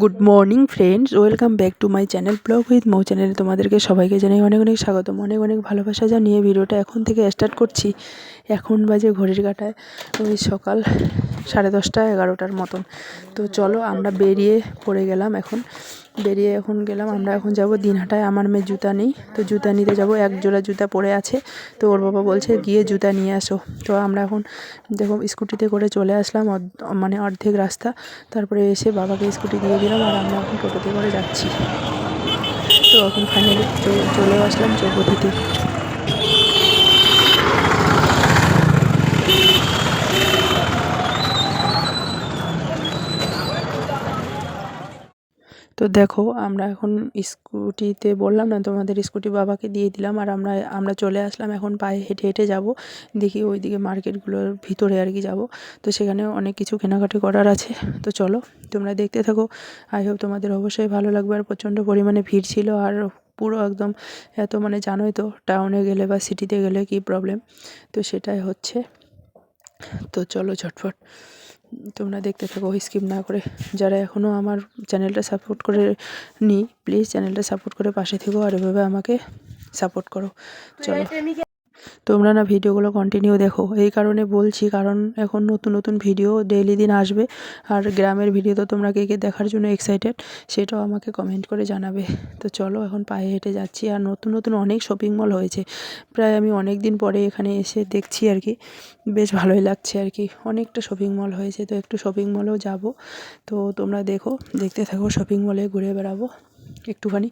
Good morning friends welcome back to my channel vlog with Mou চ্যানেলে তোমাদেরকে সবাইকে জানাই অনেক অনেক স্বাগতম, অনেক অনেক ভালোবাসা জানিয়ে ভিডিওটা এখন থেকে স্টার্ট করছি। এখন বাজে ঘড়ির কাটায়, ওই সকাল সাড়ে দশটা এগারোটার মতন। তো চলো আমরা বেরিয়ে পড়ে গেলাম এখন। বেরিয়ে এখন গেলাম। আমরা এখন যাব দিনহাটায়। আমার মেয়ে জুতা নেই, তো জুতা নিতে যাব। এক জোড়া জুতা পরে আছে। তো ওর বাবা বলছে, গিয়ে জুতা নিয়ে আসো। তো আমরা এখন দেখো স্কুটিতে করে চলে আসলাম মানে অর্ধেক রাস্তা। তারপরে এসে বাবাকে স্কুটি দিয়ে দিলাম আর আমরা এখন টোটোতে করে যাচ্ছি। তো এখন ফাইনালি চলেও আসলাম চৌপতিতে তো দেখো, আমরা এখন স্কুটিতে বললাম না, তোমাদের স্কুটি বাবাকে দিয়ে দিলাম আর আমরা আমরা চলে আসলাম এখন পায়ে হেঁটে হেঁটে যাব। দেখি ওইদিকে মার্কেটগুলোর ভিতরে আর কি যাব। তো সেখানে অনেক কিছু কেনাকাটি করার আছে। তো চলো, তোমরা দেখতে থাকো। আই হোপ তোমাদের অবশ্যই ভালো লাগবে আর প্রচণ্ড পরিমাণে ভিড় ছিল আর পুরো একদম এত মানে জানোই তো টাউনে গেলে বা সিটিতে গেলে কি প্রবলেম তো সেটাই হচ্ছে। তো চলো ঝটফট তোমরা দেখতে থাকো স্কিপ না করে। যারা এখনও আমার চ্যানেলটা সাপোর্ট করে নি প্লিজ চ্যানেলটা সাপোর্ট করে পাশে থেকো আর এভাবে আমাকে সাপোর্ট করো। চলো। তোমরা না ভিডিওগুলো কন্টিনিউ দেখো। এই কারণে বলছি, কারণ এখন নতুন নতুন ভিডিও ডেইলি দিন আসবে। আর গ্রামের ভিডিও তো তোমরা কে কে দেখার জন্য এক্সাইটেড সেটাও আমাকে কমেন্ট করে জানাবে। তো চলো এখন পায়ে হেঁটে যাচ্ছি। আর নতুন নতুন অনেক শপিং মল হয়েছে। প্রায় আমি অনেক দিন পরে এখানে এসে দেখছি আর কি। বেশ ভালোই লাগছে আর কি। অনেকটা শপিং মল হয়েছে। তো একটু শপিং মলেও যাব। তো তোমরা দেখো, দেখতে থাকো শপিং মলে ঘুরে বেড়াবো। একটুখানি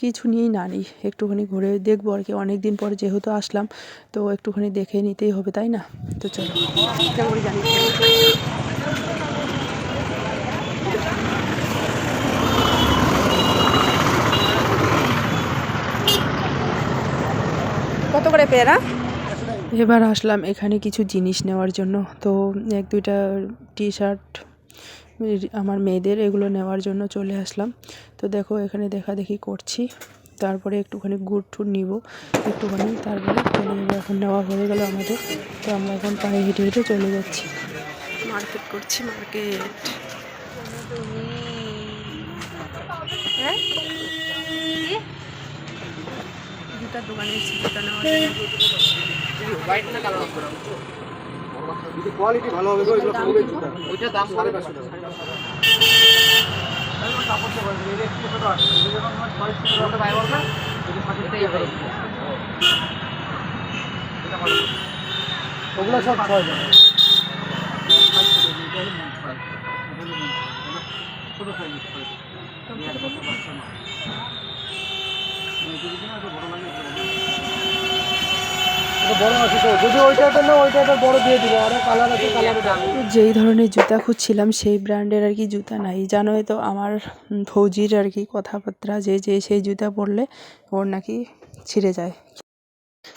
কিছু নিয়েই না নিই একটুখানি ঘুরে দেখব আর কি। অনেক দিন পর যেহেতু আসলাম তো একটুখানি দেখে নিতেই হবে তাই না? তো চলো। কত করে পেয়ারা? এবার আসলাম এখানে কিছু জিনিস নেওয়ার জন্য। তো এক দুইটা টি শার্ট আমার মেয়েদের এগুলো নেওয়ার জন্য চলে আসলাম। তো দেখো, এখানে দেখা দেখি করছি। তারপরে একটুখানি গুড় টুড় নিব। একটুখানি তারপরে এখন নেওয়া হয়ে গেল আমাদের। তো আমরা এখন পায়ে হেঁটে হেঁটে চলে যাচ্ছি। মার্কেট করছি, মার্কেট। হ্যাঁ? জুতার দোকানে এসেছি জুতা জন্য। যদি কোয়ালিটি ভালো হবে জুতা ওইটা দাম সাড়ে পাঁচশো টাকা। ওগুলো সব ছয় ওইটাতে না ওইটাতে বড় দিয়ে যেই ধরনের জুতা খুঁজছিলাম, সেই ব্র্যান্ডের আর কি জুতা নাই। জানোই তো আমার ফৌজির আর কি কথাবার্তা, যে যে সেই জুতা পরলে ওর নাকি ছিঁড়ে যায়।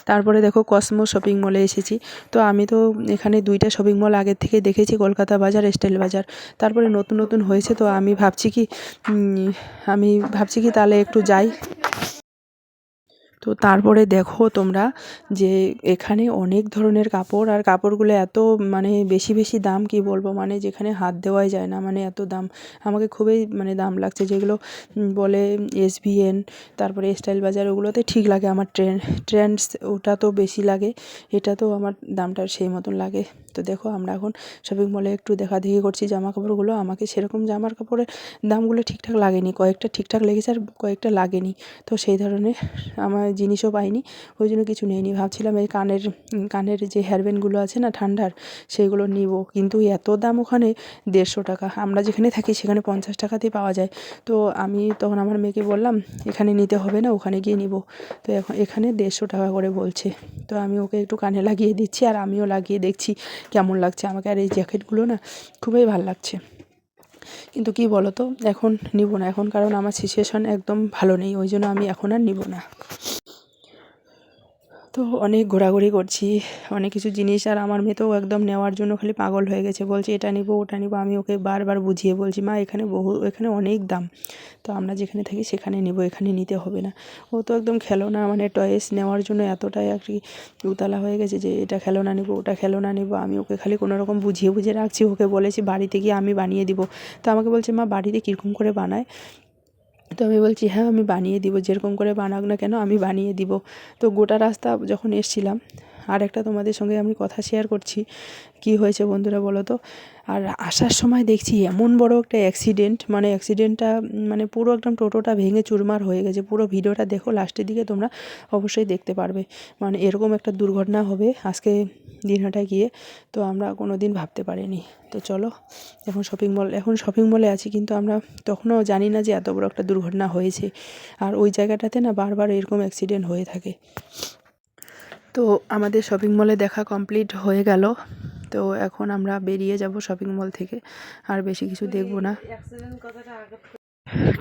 তারপরে দেখো কসমো শপিং মলে এসেছি। তো আমি তো এখানে দুইটা শপিং মল আগের থেকে দেখেছি, কলকাতা বাজার, স্টাইল বাজার। তারপরে নতুন নতুন হয়েছে, তো আমি ভাবছি কি আমি ভাবছি কি তাহলে একটু যাই। তো তারপরে দেখো তোমরা যে এখানে অনেক ধরনের কাপড়, আর কাপড়গুলো এত মানে বেশি বেশি দাম কি বলব? মানে যেখানে হাত দেওয়াই যায় না মানে এত দাম। আমাকে খুবই মানে দাম লাগছে। যেগুলো বলে এসভিএন তারপরে স্টাইল বাজার ওগুলোতে ঠিক লাগে আমার ট্রেন্ড ট্রেন্ডস, ওটা তো বেশি লাগে। এটা তো আমার দামটা সেই মতন লাগে। তো দেখো আমরা এখন শপিং মলে একটু দেখা দেখি করছি। জামা কাপড়গুলো আমাকে সেরকম জামার কাপড়ের দামগুলো ঠিকঠাক লাগেনি। কয়েকটা ঠিকঠাক লেগেছে আর কয়েকটা লাগেনি। তো সেই ধরনের আমার জিনিসও পাইনি। ওই জন্য কিছু নেইনি। ভাবছিলাম এই কানের কানের যে হেয়ারব্যান্ডগুলো আছে না ঠান্ডার, সেগুলো নিব। কিন্তু এত দাম ওখানে, দেড়শো টাকা। আমরা যেখানে থাকি সেখানে পঞ্চাশ টাকাতেই পাওয়া যায়। তো আমি তখন আমার মেয়েকে বললাম, এখানে নিতে হবে না, ওখানে গিয়ে নিব। তো এখন, এখানে দেড়শো টাকা করে বলছে। তো আমি ওকে একটু কানে লাগিয়ে দিচ্ছি আর আমিও লাগিয়ে দেখছি কেমন লাগছে আমাকে। আর এই জ্যাকেটগুলো না, খুবই ভালো লাগছে। কিন্তু কি বলো তো এখন নিব না। এখন কারণ আমার সিচুয়েশন একদম ভালো নেই। ওই জন্য আমি এখন আর নিব না। তো অনেক ঘোরাঘুরি করছি, অনেক কিছু জিনিস আর আমার মেয়ে তো একদম নেওয়ার জন্য খালি পাগল হয়ে গেছে। বলছে, এটা নিবো, ওটা নিবো। আমি ওকে বারবার বুঝিয়ে বলছি, মা, এখানে বহু, এখানে অনেক দাম। তো আমরা যেখানে থাকি সেখানে নিবো, এখানে নিতে হবে না। ও তো একদম খেলনা মানে টয়েস নেওয়ার জন্য এতটাই আর কি উতলা হয়ে গেছে যে, এটা খেলনা নিবো, ওটা খেলনা নিবো। আমি ওকে খালি কোনো রকম বুঝিয়ে বুঝিয়ে রাখছি, ওকে বলেছি, বাড়িতে গিয়ে আমি বানিয়ে দিব। তো আমাকে বলছে, মা, বাড়িতে কীরকম করে বানায়? তো আমি বলছি হ্যাঁ আমি বানিয়ে দিব, যেরকম করে বানাক না কেন, আমি বানিয়ে দিব। তো গোটা রাস্তা যখন এসছিলাম আর একটা তোমাদের সঙ্গে আমি কথা শেয়ার করছি, কি হয়েছে বন্ধুরা বলো তো? আর আসার সময় দেখছি এমন বড় একটা অ্যাক্সিডেন্ট মানে অ্যাক্সিডেন্টটা মানে পুরো একদম টোটোটা ভেঙে চুরমার হয়ে গেছে, পুরো ভিডিওটা দেখো লাস্টের দিকে তোমরা অবশ্যই দেখতে পারবে। মানে এরকম একটা দুর্ঘটনা হবে আজকে দিনহাটায় গিয়ে, তো আমরা কোনো দিন ভাবতে পারিনি। তো চলো, এখন শপিং মল এখন শপিং মলে আছি, কিন্তু আমরা তখনও জানি না যে এত বড় একটা দুর্ঘটনা হয়েছে। আর ওই জায়গাটাতে না বারবার এরকম অ্যাক্সিডেন্ট হয়ে থাকে। তো আমাদের শপিং মলে দেখা কমপ্লিট হয়ে গেল। তো এখন আমরা বেরিয়ে যাব শপিং মল থেকে। আর বেশি কিছু দেখব না।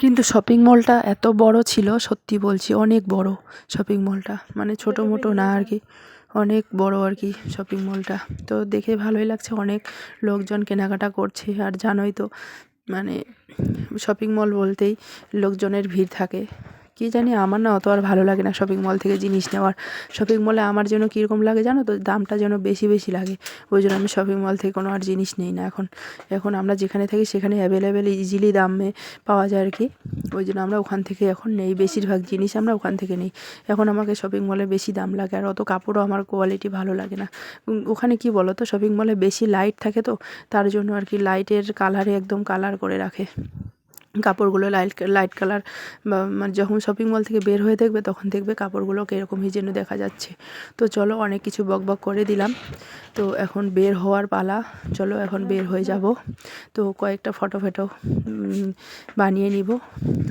কিন্তু শপিং মলটা এত বড় ছিল সত্যি বলছি অনেক বড় শপিং মলটা মানে ছোটো মোটো না আর কি অনেক বড় আর কি শপিং মলটা তো দেখে ভালোই লাগছে অনেক লোকজন কেনাকাটা করছে। আর জানোই তো মানে শপিং মল বলতেই লোকজনের ভিড় থাকে। কী জানি, আমার না অত আর ভালো লাগে না শপিং মল থেকে জিনিস নেওয়ার। শপিং মলে আমার যেন কীরকম লাগে জানো তো, দামটা যেন বেশি বেশি লাগে। ওই জন্য আমি শপিং মল থেকে কোনো আর জিনিস নেই না এখন। এখন আমরা যেখানে থাকি সেখানে অ্যাভেলেবেল ইজিলি দামে পাওয়া যায় আর কি। ওই জন্য আমরা ওখান থেকে এখন নেই, বেশিরভাগ জিনিস আমরা ওখান থেকে নেই। এখন আমাকে শপিং মলে বেশি দাম লাগে আর অত কাপড়ও আমার কোয়ালিটি ভালো লাগে না। ওখানে কি বলো তো শপিং মলে বেশি লাইট থাকে তো, তার জন্য আর কি লাইটের কালারে একদম কালার করে রাখে। কাপড়গুলো লাইট লাইট কালার বা মানে যখন শপিং মল থেকে বের হয়ে দেখবে, তখন দেখবে কাপড়গুলো কীরকমই যেন দেখা যাচ্ছে। তো চলো অনেক কিছু বক বক করে দিলাম। তো এখন বের হওয়ার পালা। চলো এখন বের হয়ে যাব। তো কয়েকটা ফটো ফটো বানিয়ে নিব।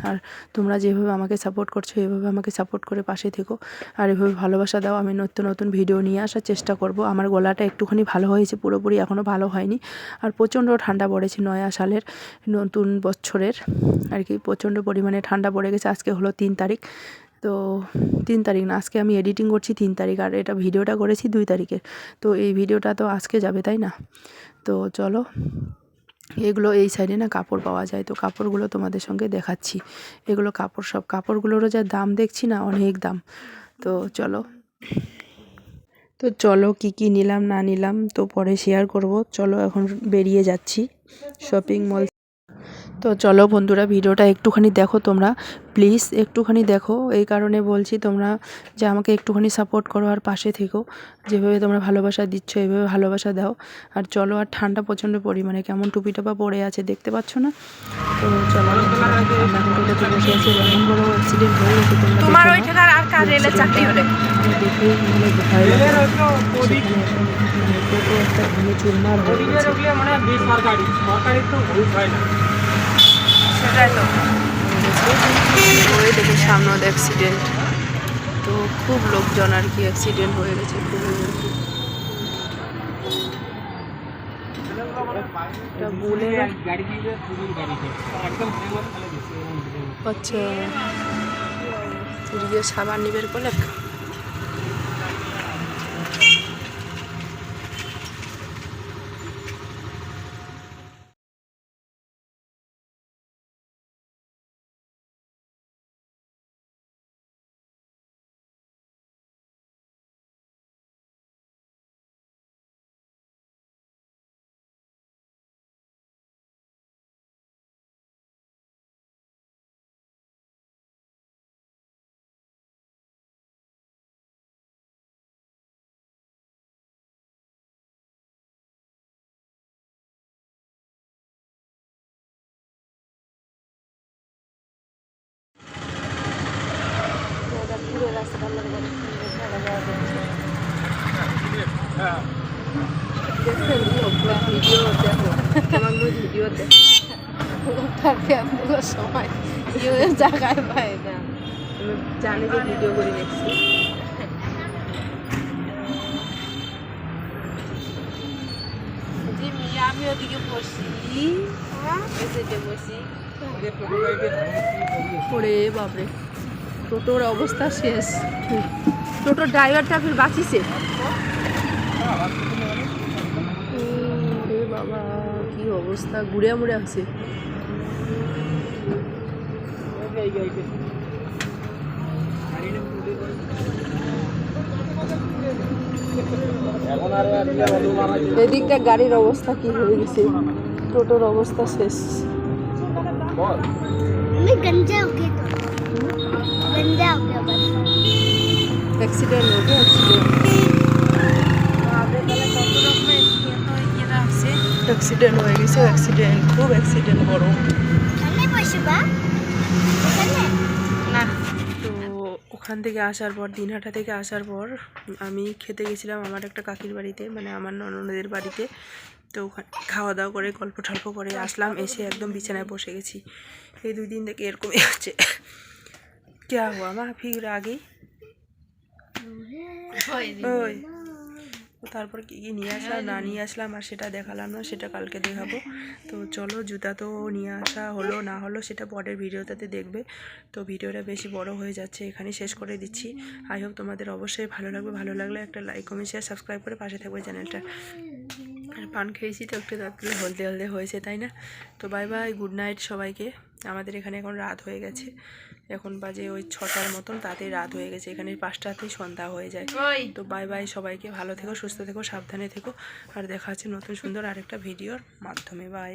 আর তোমরা যেভাবে আমাকে সাপোর্ট করছ, এভাবে আমাকে সাপোর্ট করে পাশে থেকো। আর এভাবে ভালোবাসা দাও। আমি নতুন নতুন ভিডিও নিয়ে আসার চেষ্টা করব। আমার গলাটা একটুখানি ভালো হয়েছে, পুরোপুরি এখনও ভালো হয়নি। আর প্রচণ্ড ঠান্ডা পড়েছে নয়া সালের নতুন বছরের। আর কি, প্রচণ্ড পরিমাণে ঠান্ডা পড়ে গেছে। আজকে হলো তিন তারিখ। তো তিন তারিখ না, আজকে আমি এডিটিং করছি তিন তারিখ, আর এটা ভিডিওটা করেছি দুই তারিখের। তো এই ভিডিওটা তো আজকে যাবে, তাই না? তো চলো, এগুলো এই সাইডে না কাপড় পাওয়া যায়। তো কাপড়গুলো তোমাদের সঙ্গে দেখাচ্ছি। এগুলো কাপড় সব, কাপড়গুলোরও যা দাম দেখছি না, অনেক দাম। তো চলো। তো চলো কি কি নিলাম, না নিলাম, তো পরে শেয়ার করব। চলো এখন বেরিয়ে যাচ্ছি শপিং মল তো চলো বন্ধুরা ভিডিওটা একটুখানি দেখো তোমরা। প্লিজ একটুখানি দেখো। এই কারণে বলছি তোমরা যে আমাকে একটুখানি সাপোর্ট করো আর পাশে থেকো। যেভাবে তোমরা ভালোবাসা দিচ্ছ এভাবে ভালোবাসা দাও। আর চলো আর ঠান্ডা প্রচণ্ড পরিমাণে কেমন টুপি টাপা পড়ে আছে দেখতে পাচ্ছ না? তো চলো বসে আছি এমন বড় অ্যাক্সিডেন্ট হয়ে গেছে তোমার রেলের চাকরি হলে। দেখেই মানে ভয় মানে একটা ভেঙে চুরমার হয়ে গেছে। সরকারি তো ভুল হয় না। সেটাই সামনে অ্যাক্সিডেন্ট তো খুব লোকজন আর কি অ্যাক্সিডেন্ট হয়ে গেছে খুবই আর কি এটা বুলের ভিডিও দেখো সময় জায়গায় পাই না আমি জানি যে ভিডিও করে দেখছি আমি ওদিকে এসে বসি। ওরে বাপরে। টোটোর অবস্থা শেষ। টোটো ড্রাইভারটা ফির বাঁচিছে। বাবা, কি অবস্থা গুড়ে মুড়ে আছে। এদিকটা গাড়ির অবস্থা কি হয়ে গেছে? টোটোর অবস্থা শেষ। অ্যাক্সিডেন্ট অ্যাক্সিডেন্ট অ্যাক্সিডেন্ট হয়ে গেছে অ্যাক্সিডেন্ট খুব অ্যাক্সিডেন্ট বড়। ওখান থেকে আসার পর, দিনহাটা থেকে আসার পর, আমি খেতে গেছিলাম আমার একটা কাকির বাড়িতে মানে আমার ননদের বাড়িতে। তো ওখানে খাওয়া দাওয়া করে গল্প টল্প করে আসলাম, এসে একদম বিছানায় বসে গেছি। এই দুই দিন থেকে এরকমই হচ্ছে কে হুয়া মা ফির আগে ওই তো তারপর কি কি নিয়ে আসলাম না নিয়ে আসলাম আর সেটা দেখালাম না সেটা কালকে দেখাবো তো চলো জুতা তো নিয়ে আসা হলো না হলো সেটা পরের ভিডিওটাতে দেখবে তো ভিডিওটা বেশি বড় হয়ে যাচ্ছে এখানে শেষ করে দিচ্ছি আই হোপ তোমাদের অবশ্যই ভালো লাগবে ভালো লাগলে একটা লাইক কমেন্ট শেয়ার সাবস্ক্রাইব করে পাশে থাকবে চ্যানেলটা আর পান খেয়েছি তো একটু দাঁতগুলো হলদে হলদে হয়েছে তাই না তো বাই বাই গুড নাইট সবাইকে আমাদের এখানে এখন রাত হয়ে গেছে এখন বাজে ওই ছটার মতন তাতে রাত হয়ে গেছে। এখানে পাঁচটাতেই সন্ধ্যা হয়ে যায়। তো বাই বাই সবাইকে ভালো থেকো সুস্থ থেকো সাবধানে থেকো। আর দেখা হচ্ছে নতুন সুন্দর আরেকটা ভিডিওর মাধ্যমে। বাই